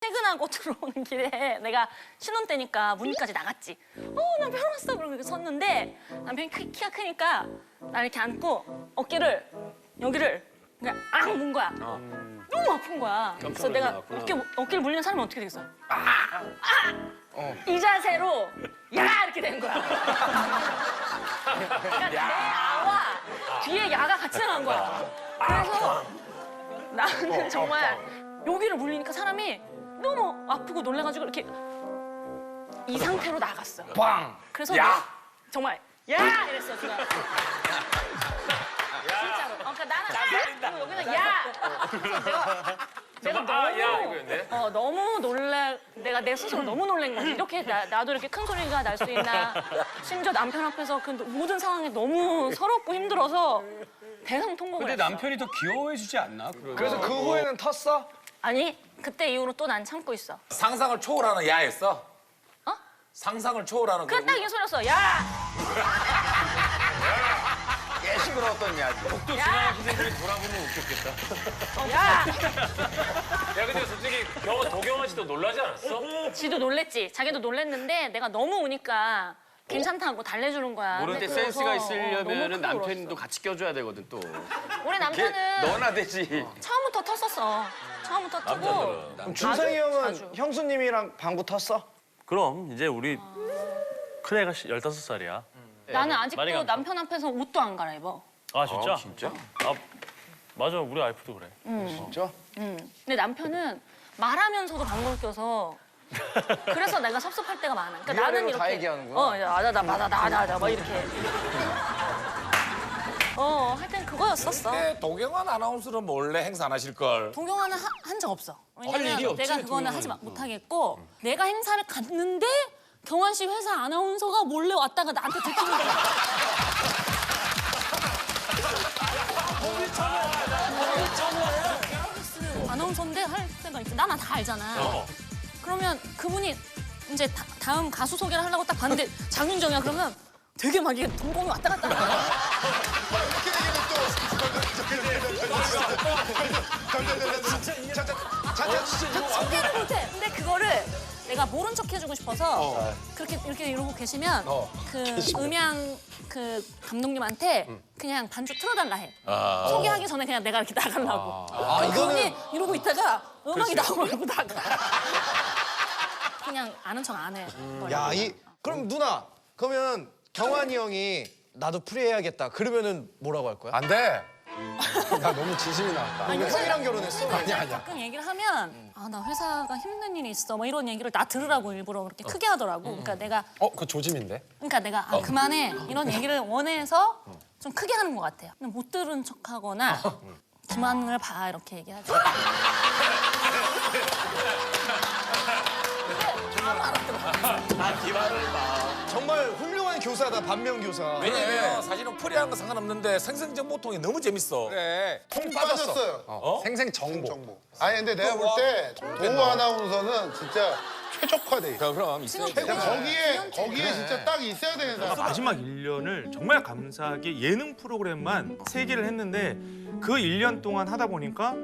퇴근하고 들어오는 길에 내가 신혼 때니까 문까지 나갔지. 어 남편 왔어 그러고 이렇게 섰는데 남편이 키, 키가 크니까 나 이렇게 안고 어깨를 여기를 그냥 앙문 거야. 너무 아픈 거야. 그래서 내가 어깨 어깨를 물리는 사람이 어떻게 되겠어? 아! 이 자세로 야 이렇게 된 거야. 그러니까 내 아와 뒤에 야가 같이 나간 거야. 그래서 나는 정말 여기를 물리니까 사람이 너무 아프고 놀래가지고 이렇게 이 상태로 나갔어. 빵! 그래서 야! 내가 정말 야 이랬어 제가. 진짜로. 어, 그러니까 나는 야 그리고 여기는 야. 그래서 내가 내가 너무 아, 야, 이거였네? 어 너무 놀래 내가 내 스스로 너무 놀란 거지. 이렇게 나, 나도 이렇게 큰 소리가 날 수 있나. 심지어 남편 앞에서 그 모든 상황이 너무 서럽고 힘들어서 대성통곡을 근데 했어. 남편이 더 귀여워해주지 않나? 그러면? 그래서 그 후에는 텄어? 아니 그때 이후로 또 난 참고 있어. 상상을 초월하는 야였어? 어? 상상을 초월하는 그래 딱이 소리였어. 야! 예 시끄러웠던 야. 또 지나가신 분들이 돌아보면 웃겼겠다. 야! 야 근데 솔직히 경, 도경원 씨도 놀라지 않았어? 지도 놀랬지. 자기도 놀랬는데 내가 너무 우니까 괜찮다고 달래주는 거야. 모르는데 근데 센스가 그래서 있으려면 너무 크게 남편도 울었어. 같이 껴줘야 되거든 또. 우리 남편은 너나 되지. 처음부터 텄었어. 처음부터 트고 그럼 준상이 형은 아주. 형수님이랑 방구 텄어? 그럼 이제 우리 큰애가 15살이야. 나는 많이 아직도. 남편 앞에서 옷도 안 갈아입어. 아 진짜? 진짜? 아 맞아 우리 와이프도 그래. 진짜? 음. 근데 남편은 말하면서도 방구를 껴서 그래서 내가 섭섭할 때가 많아. 그러니까 나는 위아래로 이렇게 다 얘기하는구나. 어, 아다다 막 이렇게. 어, 하여튼 그거였었어. 근데 도경환 아나운서는 몰래 행사 안 하실 걸. 동경화는 한 적 없어. 왜냐면 일이 없지, 내가 그거는 동경화는. 하지 마- 못하겠고 내가 행사를 갔는데 경환 씨 회사 아나운서가 몰래 왔다가 나한테 들키는 거야. 아나운서인데 할 때가 있어. 나나 다 알잖아. 그러면 그분이 이제 다, 다음 가수 소개를 하려고 딱 봤는데 장윤정이야 그러면 되게 막 이게 동공이 왔다 갔다 하는 소개를 못해. 근데 그거를 내가 모른 척 해주고 싶어서 그렇게 이렇게 이러고 계시면 그 음향 그 감독님한테 그냥 반주 틀어달라 해. 소개하기 전에 그냥 내가 이렇게 나가려고. 아, 이거는 이러고 있다가 음악이 나오고 나가. 그냥 아는 척 안 해. 야, 이 그럼 누나 그러면 경환이 형이 나도 프리해야겠다. 그러면은 뭐라고 할 거야? 안 돼. 나 너무 진심이 나왔다. 아니, 형이랑 결혼했어? 아니 아니야. 가끔 얘기를 하면 아 나 회사가 힘든 일이 있어 뭐 이런 얘기를 나 들으라고 일부러 그렇게 크게 하더라고. 그러니까 내가 어, 그 조짐인데? 그러니까 내가 아 그만해 이런 얘기를 원해서 좀 크게 하는 것 같아요. 근데 못 들은 척하거나 기만을 봐 이렇게 얘기하죠. 정말 훌륭한 교사다, 반면 교사. 왜냐면 사실은 프리한 거 상관없는데 생생정 보통이 너무 재밌어. 그래. 통 빠졌어요. 생생 정보. 정보. 아니 근데 내가 볼 때 도우 아나운서는 진짜 최적화돼 있어. 그럼 있어야 돼. 근데 거기에 거기에 진짜 딱 있어야 되는 사람. 마지막 1년을 정말 감사하게 예능 프로그램만 세개를 했는데 그 1년 동안 하다 보니까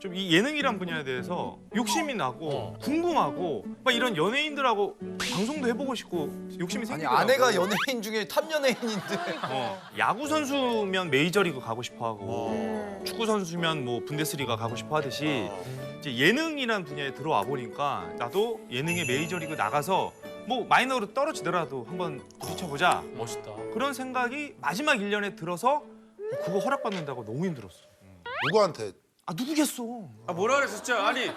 좀 이 예능이란 분야에 대해서 욕심이 나고 궁금하고 막 이런 연예인들하고 방송도 해보고 싶고 욕심이 아니, 생기더라고요. 아내가 연예인 중에 탑 연예인인데. 어, 야구 선수면 메이저리그 가고 싶어 하고 축구 선수면 뭐 분데스리가 가고 싶어 하듯이 이제 예능이란 분야에 들어와 보니까 나도 예능의 메이저리그 나가서 뭐 마이너로 떨어지더라도 한번 부딪혀보자 멋있다. 그런 생각이 마지막 1년에 들어서 그거 허락받는다고 너무 힘들었어. 누구한테? 아 누구겠어? 아 뭐라 그랬었죠? 아니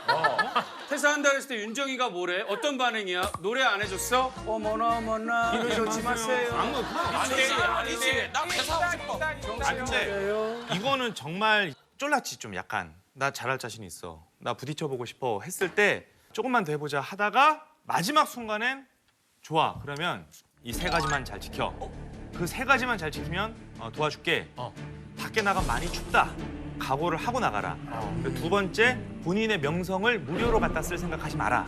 퇴사한다 그랬을 때 윤정이가 뭐래? 어떤 반응이야? 노래 안 해줬어? 어머나 어머나 이러지 마세요. 아무 아니지, 아니지. 나 회사하고 싶어. 아 근데 이거는 정말 쫄랐지 좀 약간 나 잘할 자신 있어 나 부딪혀보고 싶어 했을 때 조금만 더 해보자 하다가 마지막 순간엔 좋아. 그러면 이 세 가지만 잘 지켜. 그 세 가지만 잘 지키면 어, 도와줄게. 밖에 나가 많이 춥다. 각오를 하고 나가라. 그리고 두 번째 본인의 명성을 무료로 갖다 쓸 생각하지 마라.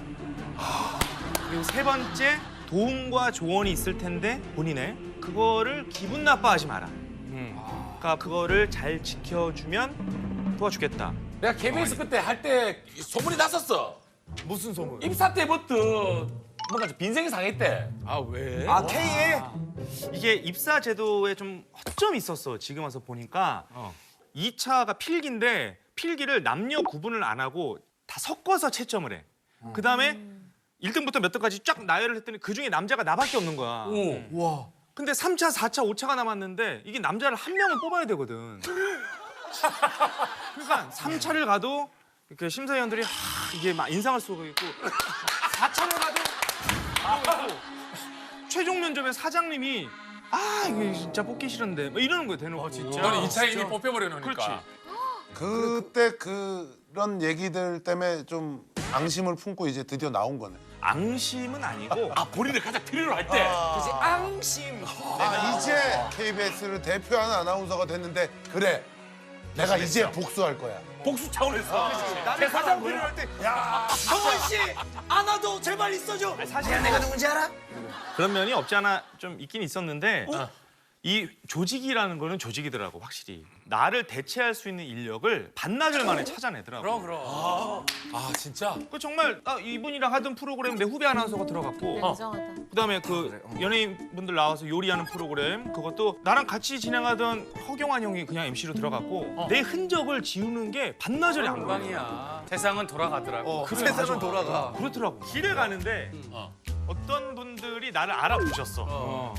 그리고 세 번째 도움과 조언이 있을 텐데 본인의 그거를 기분 나빠하지 마라. 그러니까 그거를 잘 지켜주면 도와주겠다. 내가 KBS 그때 할 때 소문이 났었어. 무슨 소문? 입사 때부터 뭔가 좀 빈생이 상했대. 아 왜? 아 K에 이게 입사 제도에 좀 허점이 있었어. 지금 와서 보니까 이 2차가 필기인데 필기를 남녀 구분을 안 하고 다 섞어서 채점을 해. 그 다음에 1등부터 몇 등까지 쫙 나열을 했더니 그 중에 남자가 나밖에 없는 거야. 와 근데 3차, 4차, 5차가 남았는데 이게 남자를 한 명은 뽑아야 되거든. 그러니까 3차를 가도 이렇게 심사위원들이 하, 이게 막 인상을 쓰고 있고 4차를 가도 그러고 있고 최종 면접에 사장님이 아 이게 진짜 뽑기 싫은데 막 이러는 거예요 대놓고. 진짜? 너는 2차에 이미 뽑혀버려 놓으니까. 그렇지. 그때 그런 얘기들 때문에 좀 앙심을 품고 이제 드디어 나온 거네. 앙심은 아니고 아 본인을 가장 필요로 할 때. 그치 앙심 아 이제 KBS를 대표하는 아나운서가 됐는데 그래. 내가 이제 복수할 거야. 복수 차원에서. 나를 가장 필요할 때 경원 씨 안아도 제발 있어줘 사실 내가 누군지 알아? 그런 면이 없지 않아 좀 있긴 있었는데 이 조직이라는 거는 조직이더라고 확실히 나를 대체할 수 있는 인력을 반나절 만에 찾아내더라고. 그럼 그럼. 아 진짜? 그 정말 아, 이분이랑 하던 프로그램 내 후배 아나운서가 들어갔고 인정하다. 그다음에 그 연예인분들 나와서 요리하는 프로그램 그것도 나랑 같이 진행하던 허경환 형이 그냥 MC로 들어갔고 내 흔적을 지우는 게 반나절이 안 걸려. 건강이야. 세상은 돌아가더라고. 그 세상은 돌아가 그렇더라고. 길을 가는데 어 떤 분들이 나를 알아보셨어. 어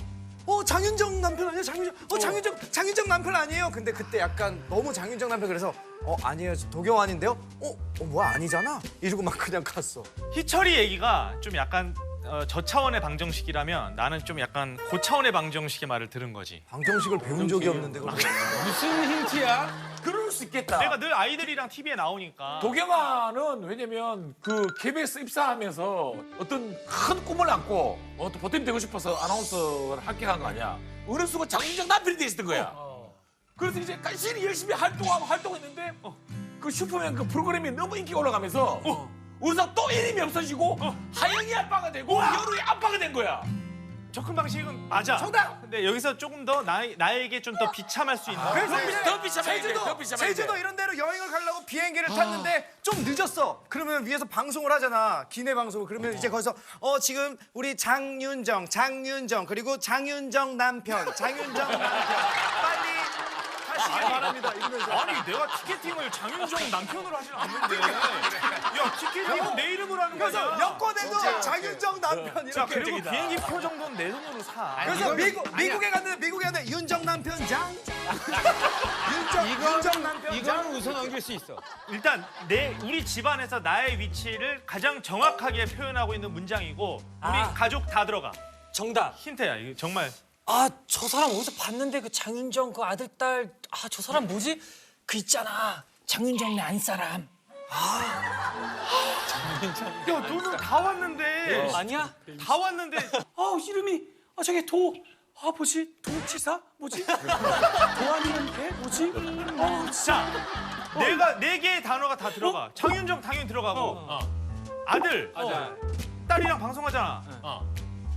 장윤정 남편 아니야 장윤정. 어 장윤정 장윤정 남편 아니에요? 근데 그때 약간 너무 장윤정 남편 그래서 어 아니에요. 저 도경환인데요? 어, 어 뭐야? 아니잖아? 이러고 막 그냥 갔어. 희철이 얘기가 좀 약간 어, 저 차원의 방정식이라면 나는 좀 약간 고 차원의 방정식의 말을 들은 거지. 방정식을 배운 적이 없는데 그걸. 무슨 힌트야? 그럴 수 있겠다. 내가 늘 아이들이랑 TV에 나오니까 도경아는 왜냐면 그 KBS 입사하면서 어떤 큰 꿈을 안고 어, 또 보탬 되고 싶어서 아나운서를 합격한 거 아니야. 어느 순간 장윤정 남편이 돼 있었던 거야. 그래서 이제 간신히 열심히 활동하고 활동했는데 어, 그 슈퍼맨 그 프로그램이 너무 인기가 올라가면서 순간 또 이름이 없어지고 하영이 아빠가 되고 여루이 아빠가 된 거야. 접근 방식은 맞아. 정답! 근데 여기서 조금 더 나, 나에게 좀 더 비참할 수 있는. 그래서 더 이제 더 비참해. 제주도 더 비참해. 제주도 이런 데로 여행을 가려고 비행기를 탔는데 좀 늦었어. 그러면 위에서 방송을 하잖아. 기내 방송을. 그러면 이제 거기서 어 지금 우리 장윤정, 장윤정 그리고 장윤정 남편, 장윤정 남편 빨리 하시기 바랍니다. 이러면서 아니 내가 티켓팅을 장윤정 남편으로 하진 않는데. 야 티켓팅은 내 이름으로 하는 거야. 장윤정 남편 자 이렇게. 그리고 비행기 표 정도는 내 돈으로 사. 그래서 미국 미국에 갔는데 미국에 갔는데 윤정 남편 장. 윤정 윤정 남편 장. 웃어 넘길 수 있어. 일단 내 우리 집안에서 나의 위치를 가장 정확하게 표현하고 있는 문장이고 우리 가족 다 들어가. 정답. 힌트야 이거 정말. 아, 저 사람 어디서 봤는데 그 장윤정 그 아들 딸. 아, 저 사람 뭐지? 그 있잖아. 장윤정네 안사람. 야 너는 다 왔는데. 아니야? 다 왔는데 아 이름이 아 저게 도. 아 뭐지? 도치사? 뭐지? 도안이는 배? 뭐지? 아자 내가 네 개의 단어가 다 들어가. 장윤정 당연히 들어가고 아들, 딸이랑 방송하잖아.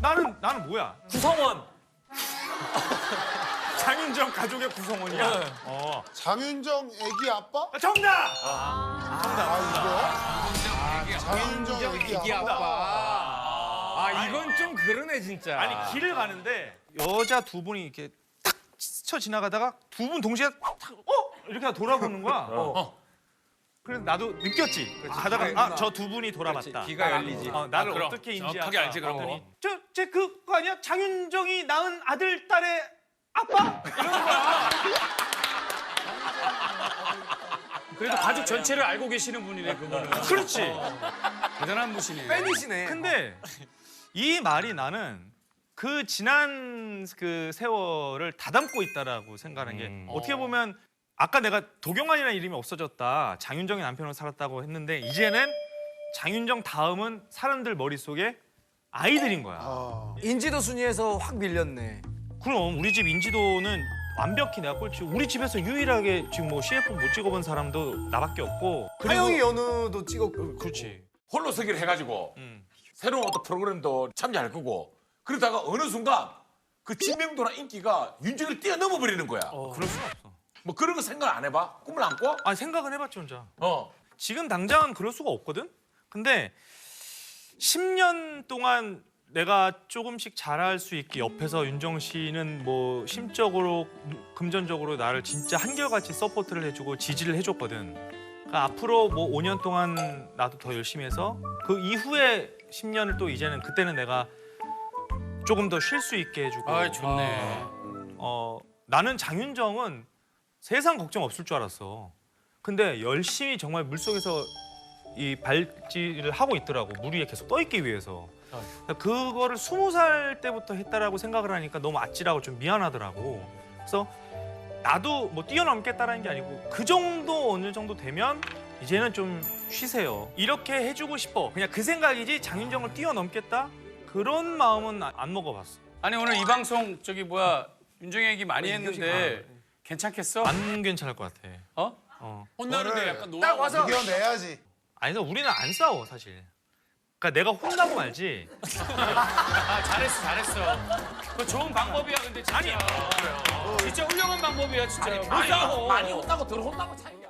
나는 나는 뭐야? 구성원. 장윤정 가족의 구성원이야. 어 장윤정 애기 아빠? 정답. 아 이거? 장윤정 애기 아빠. 아 이건 좀 그러네 진짜. 아니 길을 가는데 여자 두 분이 이렇게 탁 스쳐 지나가다가 두 분 동시에 탁, 어 이렇게 돌아보는 거야. 그래서 나도 느꼈지. 가다가 아 저 두 분이 돌아봤다. 귀가 열리지. 어, 나를 아, 그럼. 어떻게 인지할까? 알지, 그런 거. 봤더니 저쟤 그거 아니야? 장윤정이 낳은 아들 딸의 아빠? 그래도 가족 전체를 알고 계시는 분이네 그분은. 그렇지. 대단한 분이네. 팬이시네. 근데 이 말이 나는 그 지난 그 세월을 다 담고 있다라고 생각하는 게 어떻게 보면 아까 내가 도경환이라는 이름이 없어졌다 장윤정의 남편으로 살았다고 했는데 이제는 장윤정 다음은 사람들 머릿속에 아이들인 거야 아, 인지도 순위에서 확 밀렸네. 그럼 우리 집 인지도는 완벽히 내가 꼴찌고 우리 집에서 유일하게 지금 뭐 CF 못 찍어본 사람도 나밖에 없고 하영이 연우도 찍었고. 그렇지 홀로 서기를 해가지고 음. 새로운 어떤 프로그램도 참여할 거고 그러다가 어느 순간 그知名도나 인기가 윤정을 뛰어넘어 버리는 거야. 그럴 수가 없어 뭐 그런 거 생각 안 해봐? 꿈을 안고? 아니 생각은 해봤지 혼자 어. 지금 당장은 그럴 수가 없거든. 근데 10년 동안 내가 조금씩 잘할 수 있게 옆에서 윤정 씨는 뭐 심적으로 금전적으로 나를 진짜 한결같이 서포트를 해주고 지지를 해줬거든. 그러니까 앞으로 뭐 5년 동안 나도 더 열심히 해서 그 이후에 10년을 또 이제는 그때는 내가 조금 더 쉴 수 있게 해주고. 아 좋네. 어 나는 장윤정은 세상 걱정 없을 줄 알았어. 근데 열심히 정말 물 속에서 이 발질을 하고 있더라고 물 위에 계속 떠 있기 위해서. 그거를 스무 살 때부터 했다라고 생각을 하니까 너무 아찔하고 좀 미안하더라고. 그래서 나도 뭐 뛰어넘겠다라는 게 아니고 그 정도 어느 정도 되면 이제는 좀 쉬세요. 이렇게 해주고 싶어. 그냥 그 생각이지 장윤정을 뛰어넘겠다 그런 마음은 안- 안 먹어봤어. 아니 오늘 이 방송 저기 뭐야 윤정이 얘기 많이 했는데 괜찮겠어? 안 괜찮을 것 같아. 어? 어. 혼나는데 약간 노. 딱 와서 이겨내야지. 아니 근데 우리는 안 싸워 사실. 그러니까 내가 혼나고 말지. 아 잘했어 잘했어. 그 좋은 방법이야 근데 진짜. 진짜 훌륭한 방법이야 진짜. 못 싸워. 많이 혼나고 덜 혼나고 차이가.